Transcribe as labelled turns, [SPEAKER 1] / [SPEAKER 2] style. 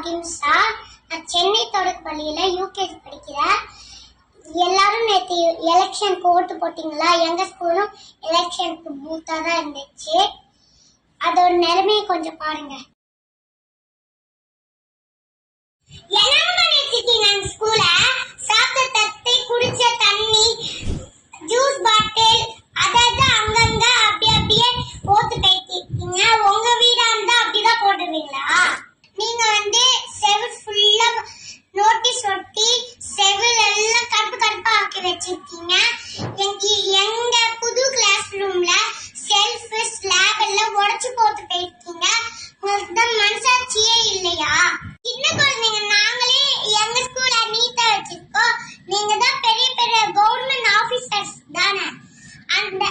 [SPEAKER 1] அகிம்சா நான் சென்னை தொடக்க பள்ளியில யூகேஜி படிக்கிறேன். எல்லாரும் நேற்று எலெக்ஷனுக்கு ஓட்டு போட்டிங்களா? எங்க ஸ்கூலும் எலெக்ஷனுக்கு பூத்தா தான் இருந்துச்சு. அதோட நிலைமையை கொஞ்சம் பாருங்க. மாற்றி வச்சிருக்கீங்க? எனக்கு எங்க புது கிளாஸ் ரூம்ல செல்ஃப் ஸ்லாப் எல்லாம் உடைச்சு போட்டு போயிருக்கீங்க? உங்களுக்கு மனசாட்சியே இல்லையா? சின்ன குழந்தைங்க நாங்களே எங்க ஸ்கூல்ல நீட்டா வச்சிருக்கோம். நீங்க தான் பெரிய பெரிய கவர்மெண்ட் ஆபீசர்ஸ் தானே. அந்த